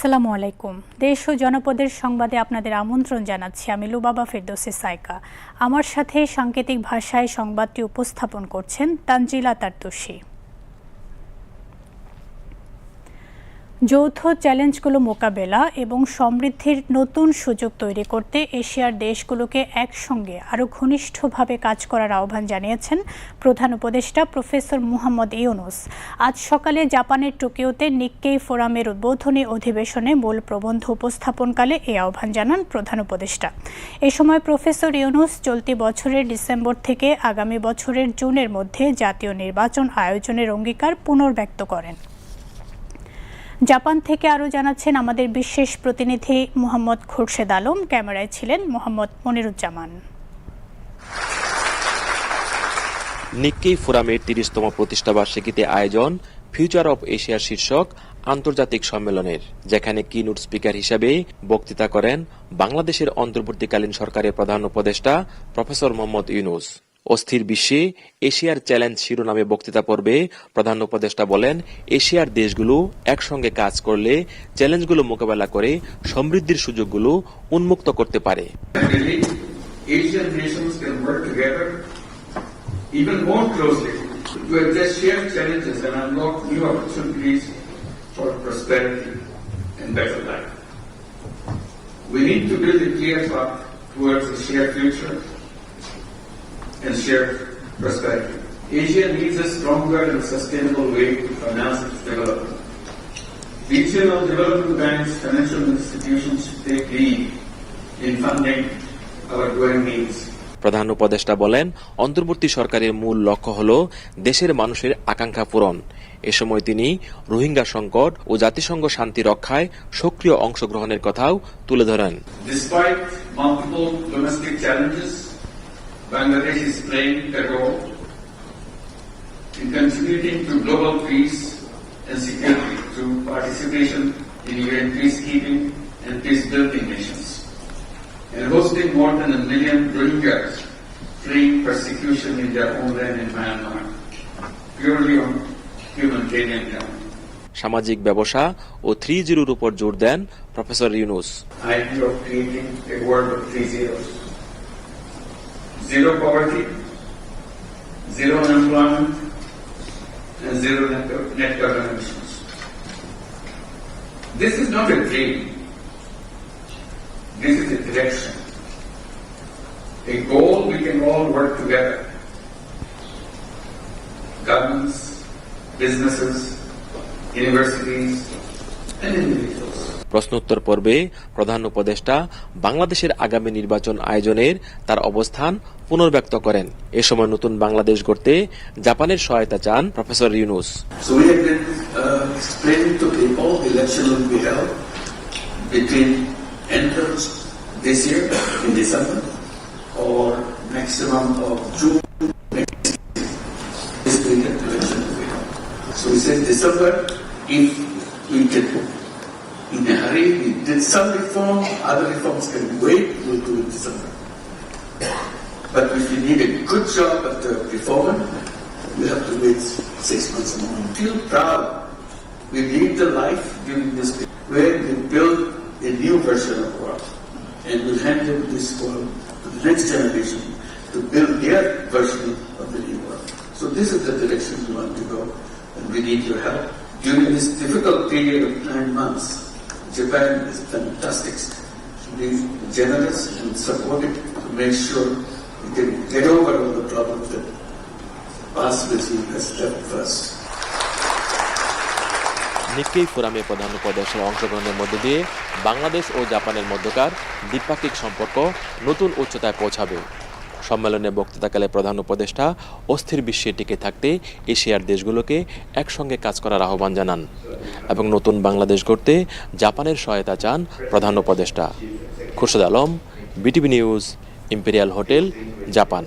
আসসালামু আলাইকুম। দেশ ও জনপদের সংবাদে আপনাদের আমন্ত্রণ জানাচ্ছি আমি লুবাবা ফেরদোসে সাইকা। আমার সাথে সাংকেতিক ভাষায় সংবাদটি উপস্থাপন করছেন তানজিলা তারতুষি যৌথ চ্যালেঞ্জগুলো মোকাবেলা এবং সমৃদ্ধির নতুন সুযোগ তৈরি করতে এশিয়ার দেশগুলোকে একসঙ্গে আরও ঘনিষ্ঠভাবে কাজ করার আহ্বান জানিয়েছেন প্রধান উপদেষ্টা প্রফেসর মুহাম্মদ ইউনুস। আজ সকালে জাপানের টোকিওতে নিক্কেই ফোরামের উদ্বোধনী অধিবেশনে মূল প্রবন্ধ উপস্থাপনকালে এই আহ্বান জানান প্রধান উপদেষ্টা। এ সময় প্রফেসর ইউনুস চলতি বছরের ডিসেম্বর থেকে আগামী বছরের জুনের মধ্যে জাতীয় নির্বাচন আয়োজনের অঙ্গীকার পুনর্ব্যক্ত করেন। জাপান থেকে আরও জানাচ্ছেন আমাদের বিশেষ প্রতিনিধি মোহাম্মদ খুরশেদ আলম। ক্যামেরায় ছিলেন মোহাম্মদ মনিরুজ্জামান। নিক্কেই ফোরামের তিরিশতম প্রতিষ্ঠাবার্ষিকীতে আয়োজন ফিউচার অব এশিয়ার শীর্ষক আন্তর্জাতিক সম্মেলনের, যেখানে কি কিনুট স্পিকার হিসেবে বক্তৃতা করেন বাংলাদেশের অন্তর্বর্তীকালীন সরকারের প্রধান উপদেষ্টা প্রফেসর মোহাম্মদ ইউনুস। অস্থির বিশ্বে এশিয়ার চ্যালেঞ্জ শিরোনামে বক্তৃতা পর্বে প্রধান উপদেষ্টা বলেন, এশিয়ার দেশগুলো একসঙ্গে কাজ করলে চ্যালেঞ্জগুলো মোকাবেলা করে সমৃদ্ধির সুযোগগুলো উন্মুক্ত করতে পারে। And shared prosperity. Asia needs a stronger and sustainable way to finance its development. Regional development banks, financial institutions should take lead in funding our growing needs. প্রধান উপদেষ্টা বলেন অন্তর্বর্তী সরকারের মূল লক্ষ্য হল দেশের মানুষের আকাঙ্ক্ষা পূরণ এ সময় তিনি রোহিঙ্গা সংকট ও জাতিসংঘ শান্তি রক্ষায় সক্রিয় অংশগ্রহণের কথাও তুলে ধরেন Bangladesh is playing a role in contributing to global peace and security through participation in UN peacekeeping and peace-building missions, and hosting more than a million Rohingyas fleeing persecution in their homeland in Myanmar, purely on humanitarian ground. সামাজিক ব্যবসা ও three জিরোর উপর জোর দেন professor Yunus idea of creating a world of three zeros. Zero poverty, zero unemployment, and zero net, carbon emissions. This is not a dream. This is a direction. A goal we can all work together. Governments, businesses, universities, and individuals. প্রশ্নোত্তর পর্বে প্রধান উপদেষ্টা বাংলাদেশের আগামী নির্বাচন আয়োজনের তার অবস্থান পুনর্ব্যক্ত করেন এ সময় নতুন বাংলাদেশ গড়তে জাপানের সহায়তা চান professor Yunus uh, in in a hurry, we did some reform, other reforms can wait, we'll do it December. But if we need a good job at the reform, we have to wait six months more. Feel proud. We lead the life during this period where we build a new version of world and we'll hand over this world to the next generation to build their version of the new world. So this is the direction we want to go and we need your help. During this difficult period of nine months, Japan is fantastic. Be generous and supportive to make sure we can get over all the problems that regime has left first. Nikkei ফোরামে প্রধান উপদেষ্টার অংশগ্রহণের মধ্যে দিয়ে বাংলাদেশ ও জাপানের মধ্যকার দ্বিপাক্ষিক সম্পর্ক নতুন উচ্চতায় পৌঁছাবে। সম্মেলনে বক্তৃতাকালে প্রধান উপদেষ্টা অস্থির বিশ্বে টিকে থাকতে এশিয়ার দেশগুলোকে একসঙ্গে কাজ করার আহ্বান জানান এবং নতুন বাংলাদেশ গড়তে জাপানের সহায়তা চান প্রধান উপদেষ্টা। Khurshed Alam, BTV news Imperial Hotel, Japan.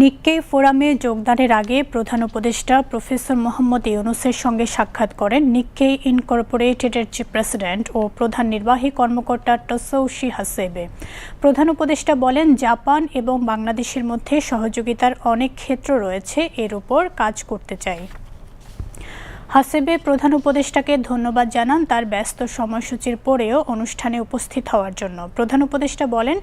Nikkei ফোরামে যোগদানের আগে প্রধান উপদেষ্টা প্রফেসর মোহাম্মদ ইউনুসের সঙ্গে সাক্ষাৎ করেন নিক্কেই ইনকর্পোরেটেডের চিফ প্রেসিডেন্ট ও প্রধান নির্বাহী কর্মকর্তা টসৌশি হাসেবে। প্রধান উপদেষ্টা বলেন, জাপান এবং বাংলাদেশের মধ্যে সহযোগিতার অনেক ক্ষেত্র রয়েছে, এর উপর কাজ করতে চাই। হাসেবে প্রধান উপদেষ্টাকে ধন্যবাদ জানান তার ব্যস্ত সময়সূচির পরেও অনুষ্ঠানে উপস্থিত হওয়ার জন্য। প্রধান উপদেষ্টা বলেন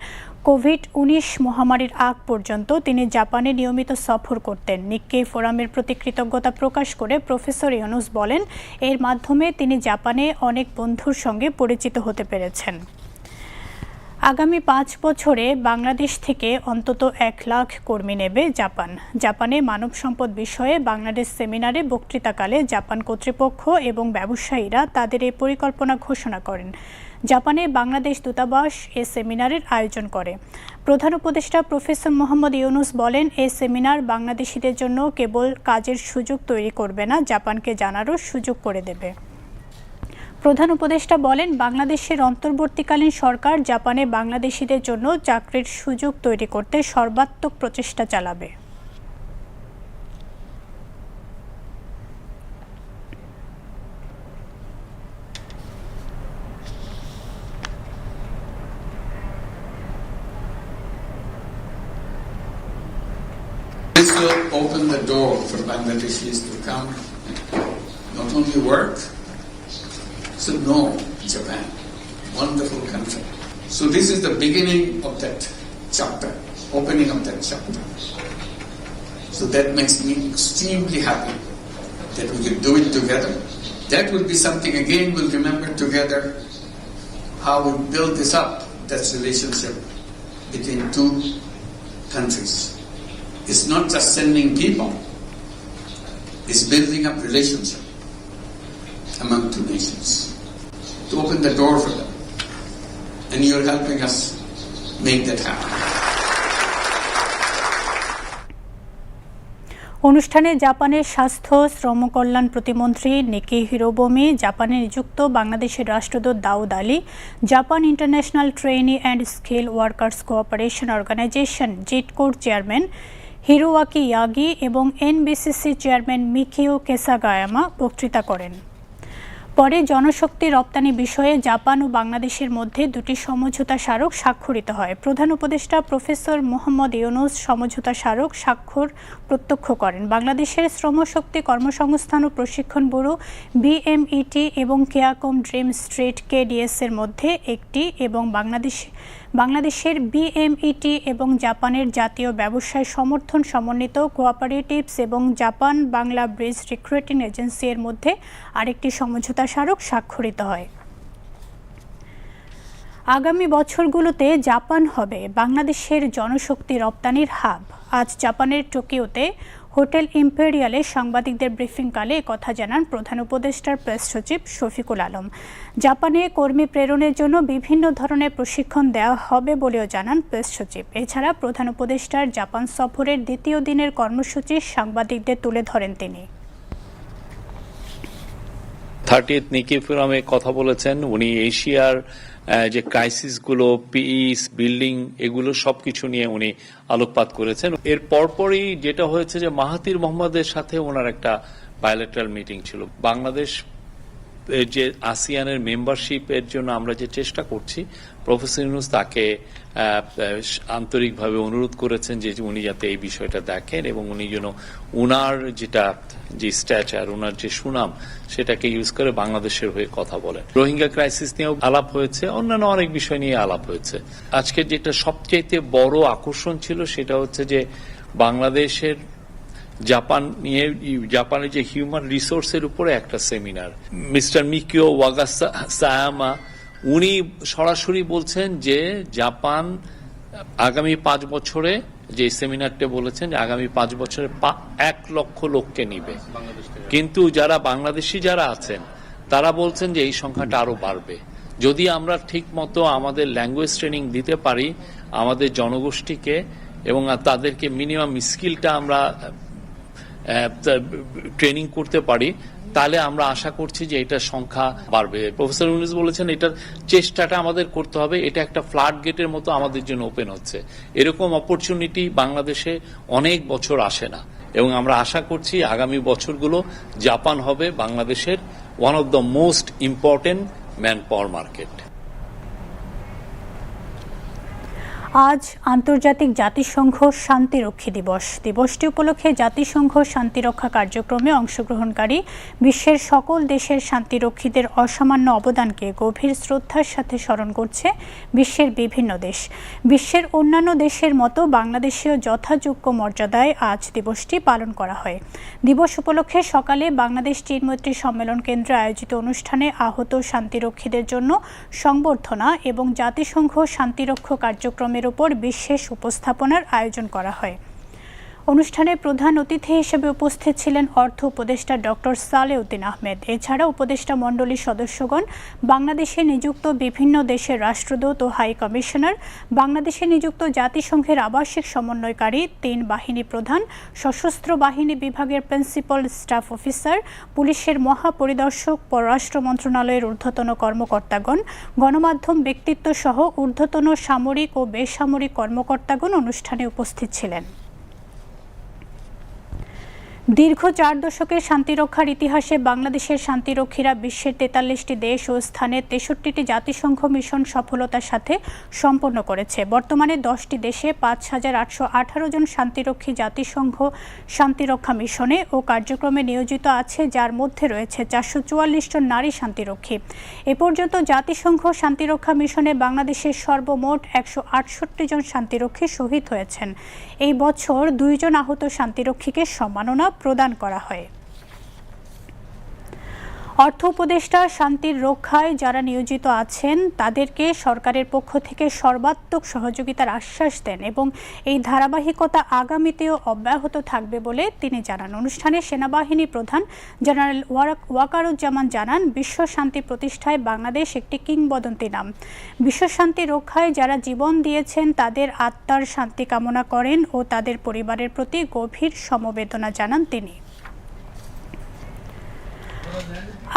কোভিড উনিশ মহামারীর আগ পর্যন্ত তিনি জাপানে নিয়মিত সফর করতেন। নিক্কে ফোরামের প্রতি কৃতজ্ঞতা প্রকাশ করে প্রফেসর ইউনুস বলেন, এর মাধ্যমে তিনি জাপানে অনেক বন্ধুর সঙ্গে পরিচিত হতে পেরেছেন। আগামী পাঁচ বছরে বাংলাদেশ থেকে অন্তত এক লাখ কর্মী নেবে জাপান। জাপানে মানব সম্পদ বিষয়ে বাংলাদেশ সেমিনারে বক্তৃতাকালে জাপান কর্তৃপক্ষ এবং ব্যবসায়ীরা তাদের এই পরিকল্পনা ঘোষণা করেন। জাপানে বাংলাদেশ দূতাবাস এ সেমিনারের আয়োজন করে। প্রধান উপদেষ্টা প্রফেসর মোহাম্মদ ইউনুস বলেন, এই সেমিনার বাংলাদেশিদের জন্য কেবল কাজের সুযোগ তৈরি করবে না, জাপানকে জানারও সুযোগ করে দেবে। প্রধান উপদেষ্টা বলেন বাংলাদেশের অন্তর্বর্তীকালীন সরকার জাপানে বাংলাদেশিদের জন্য চাকরির সুযোগ তৈরি করতে সর্বাত্মক প্রচেষ্টা চালাবে। Open the door for Bangladeshis to come not only work, so know Japan. Wonderful country. So this is the beginning of that chapter, opening of that chapter. So that makes me extremely happy that we could do it together. That will be something again we'll remember together how we build this up, that relationship between two countries. It's not just sending people, it's building up relationship among two nations to open the door for them. And you're helping us make that happen. অনুষ্ঠানে জাপানের স্বাস্থ্য, শ্রমকল্যাণ প্রতিমন্ত্রী নিকি হিরোবমি, জাপানে নিযুক্ত বাংলাদেশের রাষ্ট্রদূত Daud Ali, Japan International Trainee and Skill Workers Cooperation Organization জিটকোর chairman Hiroaki Yagi এবং NBCC chairman Mikio Kesagayama বক্তৃতা করেন পরে জনশক্তি রপ্তানি বিষয়ে জাপান ও বাংলাদেশের মধ্যে দুটি সমঝোতা স্মারক স্বাক্ষরিত হয়। প্রধান উপদেষ্টা প্রফেসর মোহাম্মদ ইউনুস সমঝোতা স্মারক স্বাক্ষর প্রত্যক্ষ করেন। বাংলাদেশের শ্রমশক্তি কর্মসংস্থান ও প্রশিক্ষণ ব্যুরো বিএমইটি এবং কেয়াকম ড্রিম স্ট্রিট কেডিএস এর মধ্যে একটি এবং বাংলাদেশ বাংলাদেশের বিএমইটি এবং জাপানের জাতীয় ব্যবসায় সমর্থন সমন্বিত কোঅপারেটিভস এবং Japan Bangla Bridge recruiting agency এর মধ্যে আরেকটি সমঝোতা স্মারক স্বাক্ষরিত হয়। আগামী বছরগুলোতে জাপান হবে বাংলাদেশের জনশক্তি রপ্তানির হাব। আজ জাপানের টোকিওতে হোটেল ইম্পেরিয়ালে সাংবাদিকদের ব্রিফিংকালে কথা জানান প্রধান উপদেষ্টার প্রেস সচিব শফিকুল আলম। জাপানে কর্মী প্রেরণের জন্য বিভিন্ন ধরনের প্রশিক্ষণ দেওয়া হবে বলেও জানান প্রেস সচিব। এছাড়া প্রধান উপদেষ্টার জাপান সফরের দ্বিতীয় দিনের কর্মসূচি সাংবাদিকদের তুলে ধরেন তিনি। থার্টিথ নিকি ফোরামে কথা বলেছেন। উনি এশিয়ার যে ক্রাইসিসগুলো পিস বিল্ডিং এগুলো সবকিছু নিয়ে উনি আলোকপাত করেছেন। এর পরপরই যেটা হয়েছে যে মাহাতির মোহাম্মদের সাথে ওনার একটা বায়োলেট্রাল মিটিং ছিল। বাংলাদেশ যে আসিয়ানের মেম্বারশিপের জন্য আমরা যে চেষ্টা করছি প্রফেসর ইউনুস তাকে আন্তরিকভাবে অনুরোধ করেছেন যে উনি যাতে এই বিষয়টা দেখেন এবং উনি যেন উনার যেটা যে স্ট্যাচার, উনার যে সুনাম, সেটাকে ইউজ করে বাংলাদেশের হয়ে কথা বলেন। রোহিঙ্গা ক্রাইসিস নিয়েও আলাপ হয়েছে, অন্যান্য অনেক বিষয় নিয়ে আলাপ হয়েছে। আজকে যেটা সবচাইতে বড় আকর্ষণ ছিল সেটা হচ্ছে যে বাংলাদেশের জাপান নিয়ে, জাপানের যে হিউম্যান রিসোর্সের উপরে একটা সেমিনার মিস্টার মিকিও ওয়াগাসায়ামা উনি সরাসরি বলছেন যে জাপান আগামী পাঁচ বছরে যে সেমিনারটা বলেছেন যে আগামী পাঁচ বছরে এক লক্ষ লোককে নিবে। কিন্তু যারা বাংলাদেশি যারা আছেন তারা বলছেন যে এই সংখ্যাটা আরও বাড়বে। যদি আমরা ঠিক মতো আমাদের ল্যাঙ্গুয়েজ ট্রেনিং দিতে পারি আমাদের জনগোষ্ঠীকে এবং তাদেরকে মিনিমাম স্কিলটা আমরা ট্রেনিং করতে পারি তাহলে আমরা আশা করছি যে এটার সংখ্যা বাড়বে। প্রফেসর ইউনুস বলেছেন, এটার চেষ্টাটা আমাদের করতে হবে। এটা একটা ফ্লাড গেটের মতো আমাদের জন্য ওপেন হচ্ছে। এরকম অপরচুনিটি বাংলাদেশে অনেক বছর আসে না। এবং আমরা আশা করছি আগামী বছরগুলো জাপান হবে বাংলাদেশের one of the most important man power market আজ আন্তর্জাতিক জাতিসংঘ শান্তিরক্ষী দিবস। দিবসটি উপলক্ষে জাতিসংঘ শান্তিরক্ষা কার্যক্রমে অংশগ্রহণকারী বিশ্বের সকল দেশের শান্তিরক্ষীদের অসামান্য অবদানকে গভীর শ্রদ্ধার সাথে স্মরণ করছে বিশ্বের বিভিন্ন দেশ। বিশ্বের অন্যান্য দেশের মতো বাংলাদেশেও যথাযোগ্য মর্যাদায় আজ দিবসটি পালন করা হয়। দিবস উপলক্ষে সকালে বাংলাদেশ চীন মৈত্রী সম্মেলন কেন্দ্রে আয়োজিত অনুষ্ঠানে আহত শান্তিরক্ষীদের জন্য সংবর্ধনা এবং জাতিসংঘ শান্তিরক্ষা কার্যক্রমের ওপর বিশেষ উপস্থাপনার আয়োজন করা হয়। অনুষ্ঠানে প্রধান অতিথি হিসেবে উপস্থিত ছিলেন অর্থ উপদেষ্টা ডক্টর সালেউদ্দিন আহমেদ। এছাড়া উপদেষ্টা মণ্ডলীর সদস্যগণ, বাংলাদেশে নিযুক্ত বিভিন্ন দেশের রাষ্ট্রদূত ও হাই কমিশনার, বাংলাদেশে নিযুক্ত জাতিসংঘের আবাসিক সমন্বয়কারী, তিন বাহিনী প্রধান, সশস্ত্র বাহিনী বিভাগের প্রিন্সিপাল স্টাফ অফিসার, পুলিশের মহাপরিদর্শক, পররাষ্ট্র মন্ত্রণালয়ের ঊর্ধ্বতন কর্মকর্তাগণ, গণমাধ্যম ব্যক্তিত্ব সহ ঊর্ধ্বতন সামরিক ও বেসামরিক কর্মকর্তাগণ অনুষ্ঠানে উপস্থিত ছিলেন। দীর্ঘ চার দশকের শান্তিরক্ষার ইতিহাসে বাংলাদেশের শান্তিরক্ষীরা বিশ্বের তেতাল্লিশটি দেশ ও স্থানে তেষট্টিটি জাতিসংঘ মিশন সফলতার সাথে সম্পন্ন করেছে। বর্তমানে দশটি দেশে পাঁচ হাজার আটশো আঠারো জন শান্তিরক্ষী জাতিসংঘ শান্তিরক্ষা মিশনে ও কার্যক্রমে নিয়োজিত আছে, যার মধ্যে রয়েছে চারশো চুয়াল্লিশ জন নারী শান্তিরক্ষী। এ পর্যন্ত জাতিসংঘ শান্তিরক্ষা মিশনে বাংলাদেশের সর্বমোট একশো আটষট্টি জন শান্তিরক্ষী শহীদ হয়েছেন। এই বছর দুইজন আহত শান্তিরক্ষীকে সম্মাননা প্রদান করা হয়। অর্থ উপদেষ্টা শান্তির রক্ষায় যারা নিয়োজিত আছেন, তাদেরকে সরকারের পক্ষ থেকে সর্বাত্মক সহযোগিতার আশ্বাস দেন এবং এই ধারাবাহিকতা আগামীতেও অব্যাহত থাকবে বলে তিনি জানান। অনুষ্ঠানে সেনাবাহিনী প্রধান জেনারেল ওয়াকারুজ্জামান জানান, বিশ্ব শান্তি প্রতিষ্ঠায় বাংলাদেশ একটি কিংবদন্তি নাম। বিশ্ব শান্তি রক্ষায় যারা জীবন দিয়েছেন, তাদের আত্মার শান্তি কামনা করেন ও তাদের পরিবারের প্রতি গভীর সমবেদনা জানান তিনি।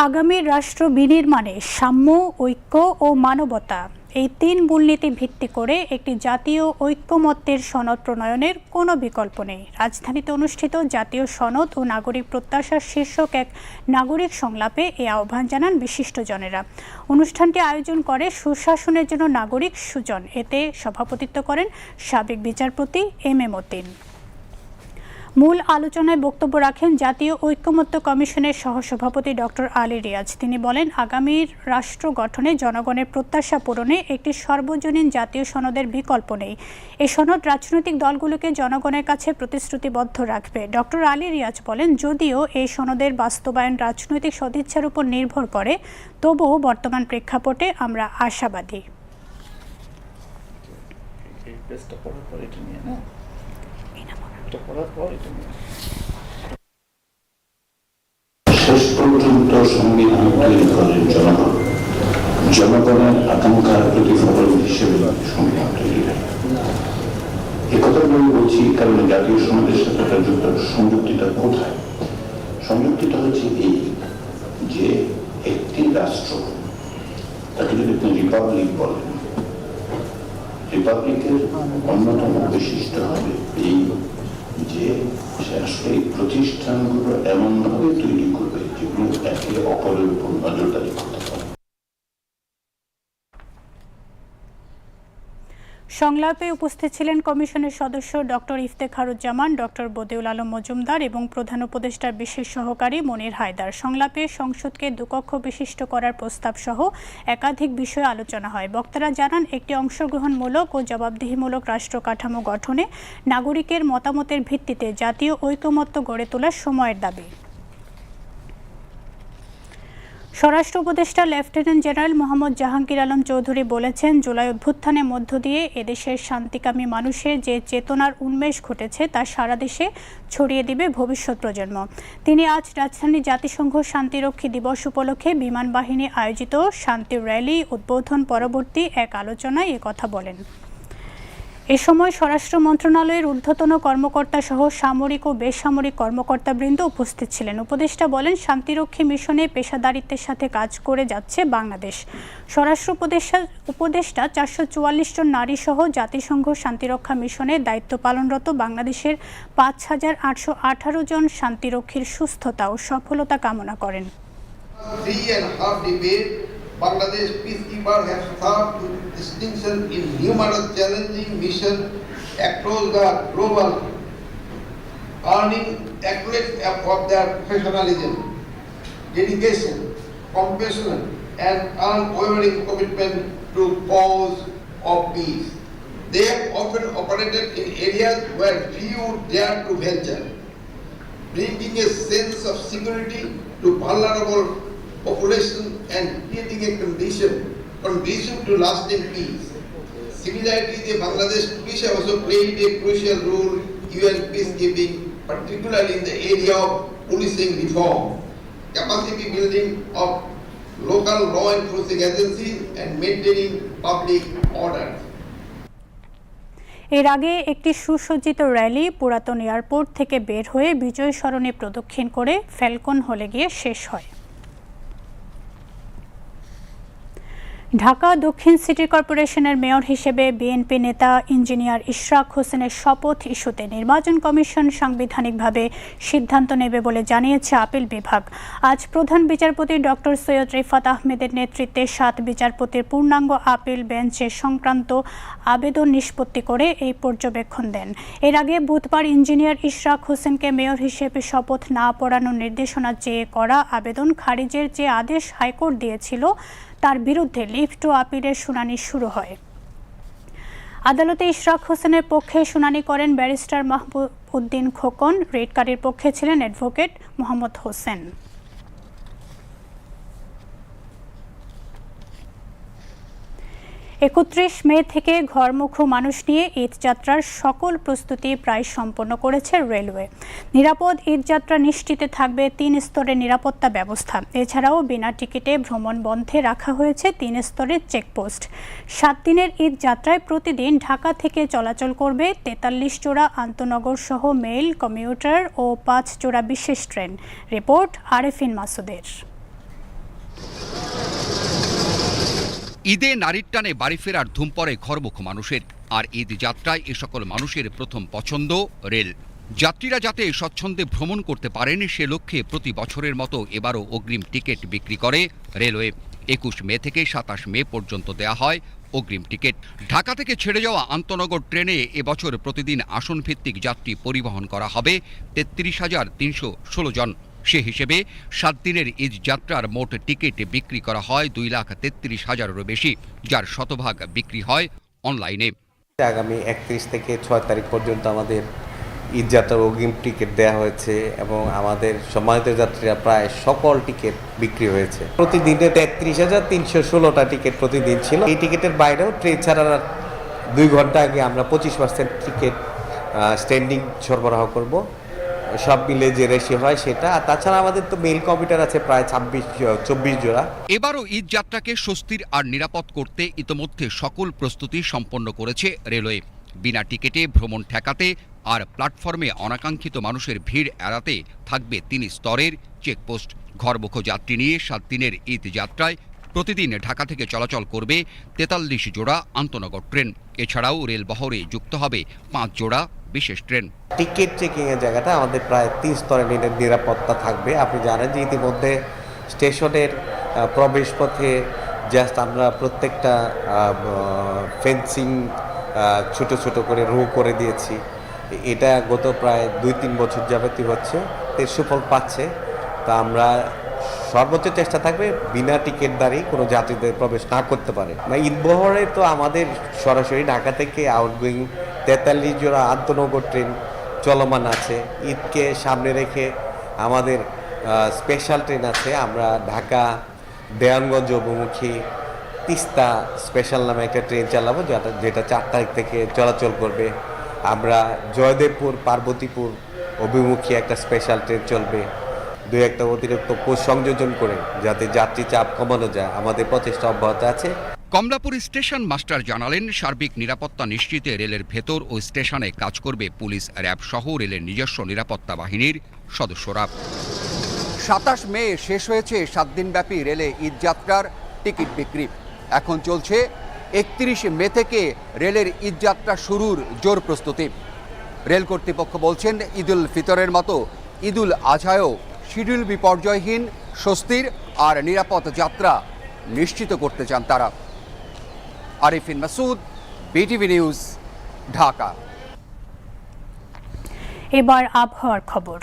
আগামী রাষ্ট্র বিনির্মাণে সাম্য, ঐক্য ও মানবতা। এই তিন মূলনীতি ভিত্তি করে একটি জাতীয় ঐক্যমত্যের সনদ প্রণয়নের কোনো বিকল্প নেই। রাজধানীতে অনুষ্ঠিত জাতীয় সনদ ও নাগরিক প্রত্যাশার শীর্ষক এক নাগরিক সংলাপে এ আহ্বান জানান বিশিষ্টজনেরা। অনুষ্ঠানটি আয়োজন করে সুশাসনের জন্য নাগরিক সুজন। এতে সভাপতিত্ব করেন সাবেক বিচারপতি এম এ মতিন। মূল আলোচনায় বক্তব্য রাখেন জাতীয় ঐক্যমত্য কমিশনের সহসভাপতি ডক্টর আলী রিয়াজ। তিনি বলেন আগামীর রাষ্ট্র গঠনে জনগণের প্রত্যাশা পূরণে একটি সর্বজনীন জাতীয় সনদের বিকল্প নেই। এই সনদ রাজনৈতিক দলগুলোকে জনগণের কাছে প্রতিশ্রুতিবদ্ধ রাখবে। ডক্টর আলী রিয়াজ বলেন, যদিও এই সনদের বাস্তবায়ন রাজনৈতিক সদিচ্ছার উপর নির্ভর করে, তবুও বর্তমান প্রেক্ষাপটে আমরা আশাবাদী এই পেজটা পড়ার পর এটা এটা পর শেষ পর্যন্ত করেন জনগণ। জনগণের আকাঙ্ক্ষার প্রতিফলন হিসেবে সংবিধান তৈরি হয় এ কথাগুলো বলছি, কারণ জাতীয় সমাজের সাথে যুক্ত সংযুক্তিটা কোথায়? সংযুক্তিটা হচ্ছে এই যে একটি রাষ্ট্র, তাকে যদি আপনি রিপাবলিক বলেন, রিপাবলিকের অন্যতম বৈশিষ্ট্য হবে এই যে সেই প্রতিষ্ঠানগুলো এমনভাবে তৈরি করবে যেগুলো একে অপরের উপর নজরদারি করতে পারে। সংলাপে উপস্থিত ছিলেন কমিশনের সদস্য ডক্টর ইফতেখারুজ্জামান, ডক্টর বদেউল আলম মজুমদার এবং প্রধান উপদেষ্টার বিশেষ সহকারী মনির হায়দার। সংলাপে সংসদকে দুকক্ষ বিশিষ্ট করার প্রস্তাব সহ একাধিক বিষয়ে আলোচনা হয়। বক্তারা জানান, একটি অংশগ্রহণমূলক ও জবাবদিহিমূলক রাষ্ট্র কাঠামো গঠনে নাগরিকের মতামতের ভিত্তিতে জাতীয় ঐকমত্য গড়ে তোলার সময়ের দাবি। স্বরাষ্ট্র উপদেষ্টা লেফটেন্যান্ট জেনারেল মোহাম্মদ জাহাঙ্গীর আলম চৌধুরী বলেছেন, জুলাই অভ্যুত্থানের মধ্য দিয়ে এদেশের শান্তিকামী মানুষের যে চেতনার উন্মেষ ঘটেছে তা সারা দেশে ছড়িয়ে দিবে ভবিষ্যৎ প্রজন্ম। তিনি আজ রাজধানী জাতিসংঘ শান্তিরক্ষী দিবস উপলক্ষে বিমান বাহিনী আয়োজিত শান্তি র্যালি উদ্বোধন পরবর্তী এক আলোচনায় কথা বলেন। এ সময় স্বরাষ্ট্র মন্ত্রণালয়ের ঊর্ধ্বতন কর্মকর্তা সহ সামরিক ও বেসামরিক কর্মকর্তাবৃন্দ উপস্থিত ছিলেন। উপদেষ্টা বলেন, শান্তিরক্ষী মিশনে পেশাদারিত্বের সাথে কাজ করে যাচ্ছে বাংলাদেশ। স্বরাষ্ট্র উপদেষ্টা উপদেষ্টা চারশো চুয়াল্লিশ জন নারী সহ জাতিসংঘ শান্তিরক্ষা মিশনে দায়িত্ব পালনরত বাংলাদেশের পাঁচ হাজার আটশো আঠারো জন শান্তিরক্ষীর সুস্থতা ও সফলতা কামনা করেন। Bangladesh peacekeeper have served to distinction in numerous challenging missions across the global, earning accolades of their professionalism, dedication, compassion, and unwavering commitment to cause of peace. They have often operated in areas where few dare to venture, bringing a sense of security to vulnerable population and creating a condition conducive to lasting peace. Similarly, the Bangladesh police also played a crucial role in UN peacekeeping, particularly in the area of policing reform, capacity building of local law enforcing agencies and maintaining public order. এর আগে একটি সুসজ্জিত rally পুরাতন airport থেকে বের হয়ে বিজয় সরণি প্রদক্ষিণ করে ফ্যালকন হলে গিয়ে শেষ হয় ঢাকা দক্ষিণ সিটি কর্পোরেশনের মেয়র হিসেবে বিএনপি নেতা ইঞ্জিনিয়ার ইশরাক হোসেনের শপথ ইস্যুতে নির্বাচন কমিশন সাংবিধানিকভাবে সিদ্ধান্ত নেবে বলে জানিয়েছে আপিল বিভাগ। আজ প্রধান বিচারপতি ডক্টর সৈয়দ রিফাত আহমেদের নেতৃত্বে সাত বিচারপতির পূর্ণাঙ্গ আপিল বেঞ্চে সংক্রান্ত আবেদন নিষ্পত্তি করে এই পর্যবেক্ষণ দেন। এর আগে বুধবার ইঞ্জিনিয়ার ইশরাক হোসেনকে মেয়র হিসেবে শপথ না পড়ানোর নির্দেশনা চেয়ে করা আবেদন খারিজের যে আদেশ হাইকোর্ট দিয়েছিল তার বিরুদ্ধে লিফট ও আপিলের শুনানি শুরু হয়। আদালতে ইশরাক হোসেনের পক্ষে শুনানি করেন ব্যারিস্টার মাহবুব উদ্দিন খোকন রেডকারের পক্ষে ছিলেন অ্যাডভোকেট মোহাম্মদ হোসেন। একত্রিশ মে থেকে ঘরমুখ মানুষ নিয়ে ঈদযাত্রার সকল প্রস্তুতি প্রায় সম্পন্ন করেছে রেলওয়ে। নিরাপদ ঈদযাত্রা নিশ্চিতে থাকবে তিন স্তরের নিরাপত্তা ব্যবস্থা। এছাড়াও বিনা টিকিটে ভ্রমণ বন্ধে রাখা হয়েছে তিন স্তরের চেকপোস্ট। সাত দিনের ঈদযাত্রায় প্রতিদিন ঢাকা থেকে চলাচল করবে তেতাল্লিশ জোড়া আন্তনগর সহ মেইল, কমিউটার ও পাঁচ জোড়া বিশেষ ট্রেন। রিপোর্ট আরেফিন মাসুদের। ঈদে নারীর টানে বাড়ি ফেরার ধুম পড়ে ঘরমুখ মানুষের। আর ঈদ যাত্রায় এ সকল মানুষের প্রথম পছন্দ রেল। যাত্রীরা যাতে স্বচ্ছন্দে ভ্রমণ করতে পারেন, সে লক্ষ্যে প্রতি বছরের মতো এবারও অগ্রিম টিকিট বিক্রি করে রেলওয়ে। একুশ মে থেকে সাতাশ মে পর্যন্ত দেয়া হয় অগ্রিম টিকিট। ঢাকা থেকে ছেড়ে যাওয়া আন্তনগর ট্রেনে এবছর প্রতিদিন আসনভিত্তিক যাত্রী পরিবহন করা হবে তেত্রিশ হাজার তিনশো ষোলো জন। সে হিসেবে সাত দিনের ঈদ যাত্রার মোট টিকিট বিক্রি করা হয় দুই লাখ তেত্রিশ হাজারেরও বেশি, যার শতভাগ বিক্রি হয় অনলাইনে। আগামী একত্রিশ থেকে ছয় তারিখ পর্যন্ত আমাদের ঈদযাত্রার অগ্রিম টিকিট দেওয়া হয়েছে এবং আমাদের সম্মানিত যাত্রীরা প্রায় সকল টিকিট বিক্রি হয়েছে। প্রতিদিনে তেত্রিশ হাজার তিনশো ষোলোটা টিকিট প্রতিদিন ছিল। এই টিকিটের বাইরেও ট্রেন ছাড়ার দুই ঘণ্টা আগে আমরা পঁচিশ পার্সেন্ট টিকিট স্ট্যান্ডিং সরবরাহ করব। সব মিলে যে রেশি হয় সেটা। আর তাছাড়া আমাদের তো মেল কম্পিউটার আছে প্রায় ছাব্বিশ, চব্বিশ জোড়া। এবারও ঈদ যাত্রাকে স্বস্তির আর নিরাপদ করতে ইতোমধ্যে সকল প্রস্তুতি সম্পন্ন করেছে রেলওয়ে। বিনা টিকিটে ভ্রমণ ঠেকাতে আর প্ল্যাটফর্মে অনাকাঙ্ক্ষিত মানুষের ভিড় এড়াতে থাকবে তিন স্তরের চেকপোস্ট ঘরমুখ যাত্রী নিয়ে সাত দিনের ঈদ যাত্রায় প্রতিদিন ঢাকা থেকে চলাচল করবে তেতাল্লিশ জোড়া আন্তনগর ট্রেন। এছাড়াও রেল বহরে যুক্ত হবে পাঁচ জোড়া বিশেষ ট্রেন। টিকিট চেকিং এর জায়গাটা আমাদের প্রায় তিন স্তরের নিরা- নিরাপত্তা থাকবে। আপনি জানেন যে ইতিমধ্যে স্টেশনের আহ, প্রবেশ পথে জাস্ট আমরা প্রত্যেকটা ফেন্সিং ছোট ছোট করে রো করে দিয়েছি। এটা গত প্রায় দুই তিন বছর যাবতীয় হচ্ছে। এর সুফল পাচ্ছে। তা আমরা সর্বোচ্চ চেষ্টা থাকবে বিনা টিকিট দাঁড়িয়ে কোনো যাত্রীদের প্রবেশ না করতে পারে। না ঈদবহরে তো আমাদের সরাসরি ঢাকা থেকে আউটগোয়িং তেতাল্লিশ জোড়া আন্তনগর ট্রেন চলমান আছে। ঈদকে সামনে রেখে আমাদের স্পেশাল ট্রেন আছে। আমরা ঢাকা দেয়ানগঞ্জ অভিমুখী তিস্তা স্পেশাল নামে একটা ট্রেন চালাবো যেটা যেটা চার তারিখ থেকে চলাচল করবে। আমরা জয়দেবপুর, পার্বতীপুর অভিমুখী একটা স্পেশাল ট্রেন চলবে। দুই একটা অতিরিক্ত কোচ সংযোজন করে যাতে যাত্রী চাপ কমানো যায়। আমাদের প্রচেষ্টা অব্যাহত আছে। কমলাপুর স্টেশন মাস্টার জানালেন সার্বিক নিরাপত্তা নিশ্চিতে রেলের ভেতর ও স্টেশনে কাজ করবে পুলিশ র্যাব সহ রেলের নিজস্ব নিরাপত্তা বাহিনীর সদস্যরা। সাতাশ মে শেষ হয়েছে সাত দিনব্যাপী রেলে ঈদযাত্রার টিকিট বিক্রি। এখন চলছে একত্রিশ মে থেকে রেলের ঈদযাত্রা শুরুর জোর প্রস্তুতি। রেল কর্তৃপক্ষ বলছেন ঈদুল ফিতরের মতো ঈদুল আজহায়ও শিডিউল বিপর্যয়হীন, স্বস্তির আর নিরাপদ যাত্রা নিশ্চিত করতে চান তারা। Arifin Masud, BTV news, Dhaka. এবার আবহাওয়ার খবর।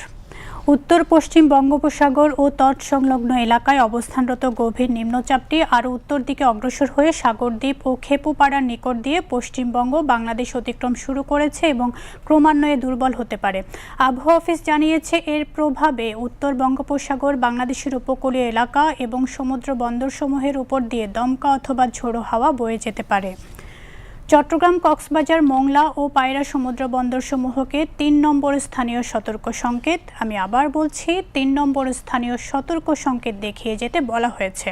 উত্তর, পশ্চিম বঙ্গোপসাগর ও তৎসংলগ্ন এলাকায় অবস্থানরত গভীর নিম্নচাপটি আরও উত্তর দিকে অগ্রসর হয়ে সাগরদ্বীপ ও খেপুপাড়ার নিকট দিয়ে পশ্চিমবঙ্গ বাংলাদেশ অতিক্রম শুরু করেছে এবং ক্রমান্বয়ে দুর্বল হতে পারে। আবহাওয়া অফিস জানিয়েছে, এর প্রভাবে উত্তর বঙ্গোপসাগর বাংলাদেশের উপকূলীয় এলাকা এবং সমুদ্র বন্দরসমূহের উপর দিয়ে দমকা অথবা ঝোড়ো হাওয়া বয়ে যেতে পারে। চট্টগ্রাম, কক্সবাজার, মংলা ও পায়রা সমুদ্র বন্দরসমূহকে তিন নম্বর স্থানীয় সতর্ক সংকেত। আমি আবার বলছি, তিন নম্বর স্থানীয় সতর্ক সংকেত দেখিয়ে যেতে বলা হয়েছে।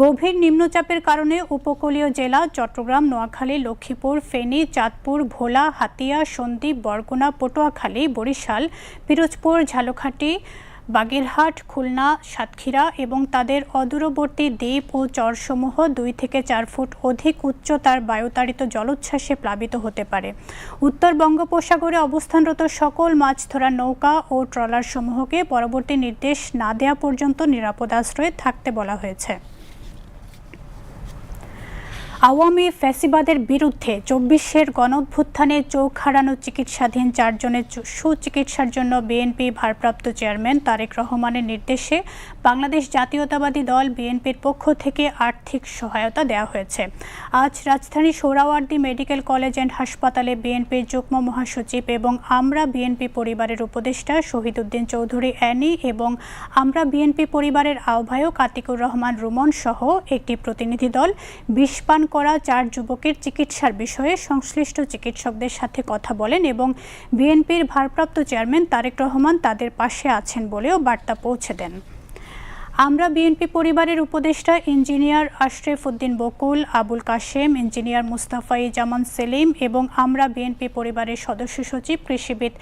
গভীর নিম্নচাপের কারণে উপকূলীয় জেলা চট্টগ্রাম, নোয়াখালী, লক্ষ্মীপুর, ফেনী, চাঁদপুর, ভোলা, হাতিয়া, সন্দ্বীপ, বরগুনা, পটুয়াখালী, বরিশাল, পিরোজপুর, ঝালকাঠি বাগেরহাট, খুলনা, সাতক্ষীরা এবং তাদের অদূরবর্তী দ্বীপ ও চরসমূহ দুই থেকে চার ফুট অধিক উচ্চতার বায়ুতাড়িত জলোচ্ছ্বাসে প্লাবিত হতে পারে। উত্তর বঙ্গোপসাগরে অবস্থানরত সকল মাছ ধরা নৌকা ও ট্রলার সমূহকে পরবর্তী নির্দেশ না দেওয়া পর্যন্ত নিরাপদ আশ্রয়ে থাকতে বলা হয়েছে। আওয়ামী ফ্যাসিবাদের বিরুদ্ধে চব্বিশের গণঅভ্যুত্থানে চোখ হারানো চিকিৎসাধীন চারজনের সুচিকিৎসার জন্য বিএনপি ভারপ্রাপ্ত চেয়ারম্যান তারেক রহমানের নির্দেশে বাংলাদেশ জাতীয়তাবাদী দল বিএনপির পক্ষ থেকে আর্থিক সহায়তা দেওয়া হয়েছে। আজ রাজধানী সোহরাওয়ার্দী মেডিকেল কলেজ অ্যান্ড হাসপাতালে বিএনপির যুগ্ম মহাসচিব এবং আমরা বিএনপি পরিবারের উপদেষ্টা শহীদুদ্দিন চৌধুরী, অ্যানি এবং আমরা বিএনপি পরিবারের আহ্বায়ক আতিকুর রহমান রুমন সহ একটি প্রতিনিধি দল বিষ পান করা চার যুবকের চিকিৎসার বিষয়ে সংশ্লিষ্ট চিকিৎসকদের সাথে কথা বলেন এবং বিএনপির ভারপ্রাপ্ত চেয়ারম্যান তারেক রহমান তাদের পাশে আছেন বলেও বার্তা পৌঁছে দেন। আমরা বিএনপি পরিবারের উপদেষ্টা ইঞ্জিনিয়ার আশরেফ উদ্দিন বকুল, আবুল কাশেম, ইঞ্জিনিয়ার মুস্তাফাই জামান সেলিম এবং আমরা বিএনপি পরিবারের সদস্য সচিব কৃষিবিদ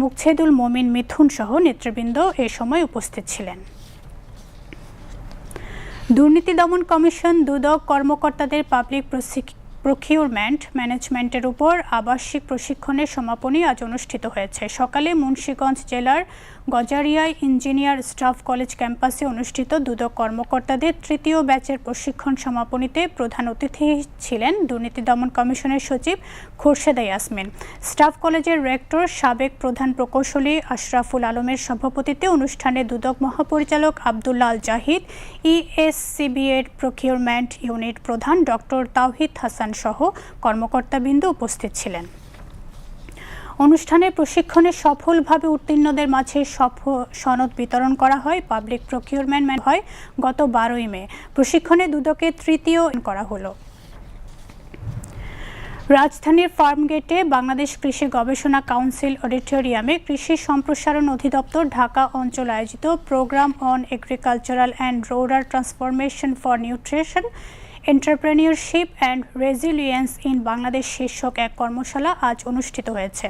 মুকছেদুল মমিন মিথুন সহ নেতৃবৃন্দ এ সময় উপস্থিত ছিলেন। দুর্নীতি দমন কমিশন দুদক কর্মকর্তাদের পাবলিক প্রকিউরমেন্ট ম্যানেজমেন্টের উপর আবাসিক প্রশিক্ষণের সমাপনী আজ অনুষ্ঠিত হয়েছে। সকালে মুন্সীগঞ্জ জেলার গজারিয়ায় ইঞ্জিনিয়ার স্টাফ কলেজ ক্যাম্পাসে অনুষ্ঠিত দুদক কর্মকর্তাদের তৃতীয় ব্যাচের প্রশিক্ষণ সমাপনীতে প্রধান অতিথি ছিলেন দুর্নীতি দমন কমিশনের সচিব খোরশেদা ইয়াসমিন। স্টাফ কলেজের রেক্টর, সাবেক প্রধান প্রকৌশলী আশরাফুল আলমের সভাপতিত্বে অনুষ্ঠানে দুদক মহাপরিচালক আবদুল্লাহ আল জাহিদ ইএসসিবি এর প্রকিউরমেন্ট ইউনিট প্রধান ডক্টর তাওহিদ হাসান সহ কর্মকর্তাবৃন্দ উপস্থিত ছিলেন। অনুষ্ঠানে প্রশিক্ষণে সফলভাবে উত্তীর্ণদের মাঝে সফ- সনদ বিতরণ করা হয়, পাবলিক প্রকিউরমেন্ট হয় গত বারোই মে। প্রশিক্ষণে দুদকে তৃতীয় করা হলো। রাজধানীর ফার্মগেটে বাংলাদেশ কৃষি গবেষণা কাউন্সিল অডিটোরিয়ামে কৃষি সম্প্রসারণ অধিদপ্তর ঢাকা অঞ্চল আয়োজিত programme on agricultural and rural transformation for nutrition entrepreneurship and resilience in Bangladesh শীর্ষক এক কর্মশালা আজ অনুষ্ঠিত হয়েছে।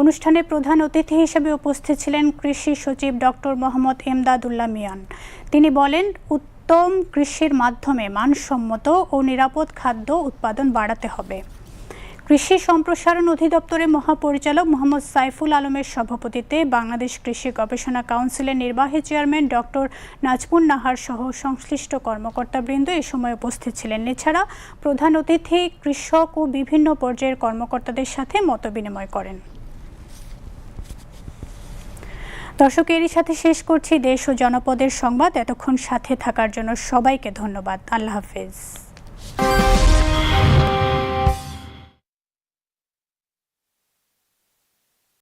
অনুষ্ঠানে প্রধান অতিথি হিসেবে উপস্থিত ছিলেন কৃষি সচিব ডক্টর মোহাম্মদ এমদাদুল্লাহ মিয়ান। তিনি বলেন, উত্তম কৃষির মাধ্যমে মানসম্মত ও নিরাপদ খাদ্য উৎপাদন বাড়াতে হবে। কৃষি সম্প্রসারণ অধিদপ্তরের মহাপরিচালক মোহাম্মদ সাইফুল আলমের সভাপতিত্বে বাংলাদেশ কৃষি গবেষণা কাউন্সিলের নির্বাহী চেয়ারম্যান ডক্টর নাজমুন নাহার সহ সংশ্লিষ্ট কর্মকর্তাবৃন্দ এ সময় উপস্থিত ছিলেন। এছাড়া প্রধান অতিথি কৃষক ও বিভিন্ন পর্যায়ের কর্মকর্তাদের সাথে মতবিনিময় করেন। দর্শক, এরই সাথে শেষ করছি দেশ ও জনপদের সংবাদ। এতক্ষণ সাথে থাকার জন্য সবাইকে ধন্যবাদ। আল্লাহ হাফেজ।